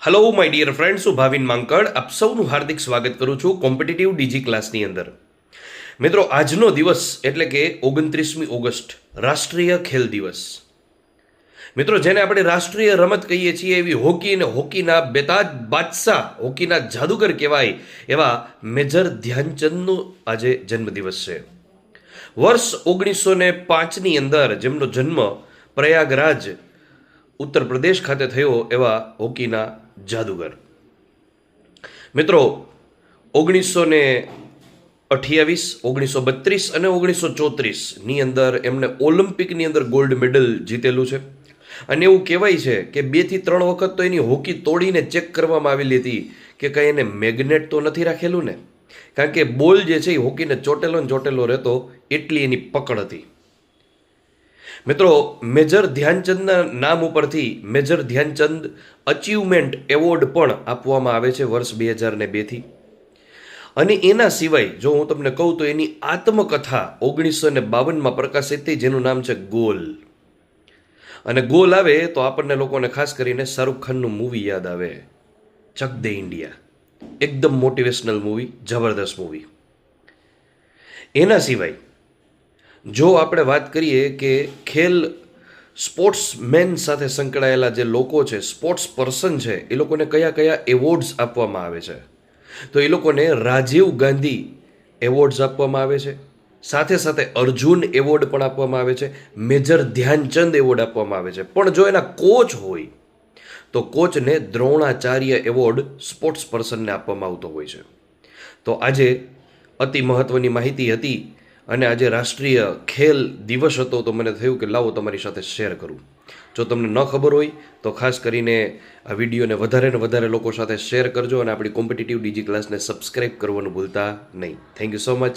Hello my dear friends હું ભાવિન માંકડ આપ સૌનું હાર્દિક સ્વાગત કરું છું કોમ્પિટિટિવ ડીજી ક્લાસની અંદર. મિત્રો, આજનો દિવસ એટલે કે ઓગણત્રીસમી ઓગસ્ટ, રાષ્ટ્રીય ખેલ દિવસ. મિત્રો, જેને આપણે રાષ્ટ્રીય રમત કહીએ છીએ, એવી હોકી અને હોકીના બેતાજ બાદશાહ, હોકીના જાદુગર કહેવાય એવા મેજર ધ્યાનચંદનો આજે જન્મદિવસ છે. વર્ષ ઓગણીસો ને પાંચની અંદર જેમનો જન્મ પ્રયાગરાજ ઉત્તર પ્રદેશ ખાતે થયો એવા હોકીના જાદુગર. મિત્રો, ઓગણીસો ને અઠ્યાવીસ, ઓગણીસો બત્રીસ અને ઓગણીસો ચોત્રીસની અંદર એમણે ઓલિમ્પિકની અંદર ગોલ્ડ મેડલ જીતેલું છે. અને એવું કહેવાય છે કે બેથી ત્રણ વખત તો એની હોકી તોડીને ચેક કરવામાં આવેલી હતી કે કંઈ એને મેગ્નેટ તો નથી રાખેલું ને? કારણ કે બોલ જે છે એ હોકીને ચોટેલો ને ચોટેલો રહેતો, એટલી એની પકડ હતી. મિત્રો, મેજર ધ્યાનચંદના નામ ઉપરથી મેજર ધ્યાનચંદ અચીવમેન્ટ એવોર્ડ પણ આપવામાં આવે છે વર્ષ બે હજાર ને બેથી અને એના સિવાય, જો હું તમને કહું તો એની આત્મકથા ઓગણીસો ને બાવનમાં પ્રકાશિત થઈ, જેનું નામ છે ગોલ. અને ગોલ આવે તો આપણને લોકોને ખાસ કરીને શાહરૂખ ખાનનું મૂવી યાદ આવે. ચક દે ઇન્ડિયા. એકદમ મોટિવેશનલ મૂવી જબરદસ્ત મૂવી એના સિવાય જો આપણે વાત કરીએ કે ખેલ સ્પોર્ટ્સમેન સાથે સંકળાયેલા જે લોકો છે, સ્પોર્ટ્સ પર્સન છે, એ લોકોને કયા કયા એવોર્ડ્સ આપવામાં આવે છે? તો એ લોકોને રાજીવ ગાંધી એવોર્ડ્સ આપવામાં આવે છે, સાથે સાથે અર્જુન એવોર્ડ પણ આપવામાં આવે છે, મેજર ધ્યાનચંદ એવોર્ડ આપવામાં આવે છે. પણ જો એના કોચ હોય, તો કોચને દ્રોણાચાર્ય એવોર્ડ સ્પોર્ટ્સ પર્સનને આપવામાં આવતો હોય છે. તો આજે અતિ મહત્ત્વની માહિતી હતી અને આજે રાષ્ટ્રીય ખેલ દિવસ હતો તો મને થયું કે લાવો તમારી સાથે શેર કરું. જો તમને ન ખબર હોય, તો ખાસ કરીને આ વિડીયોને વધારે ને વધારે લોકો સાથે શેર કરજો અને આપણી કોમ્પિટિટિવ ડીજી ક્લાસને સબસ્ક્રાઈબ કરવાનું ભૂલતા નહીં. Thank you so much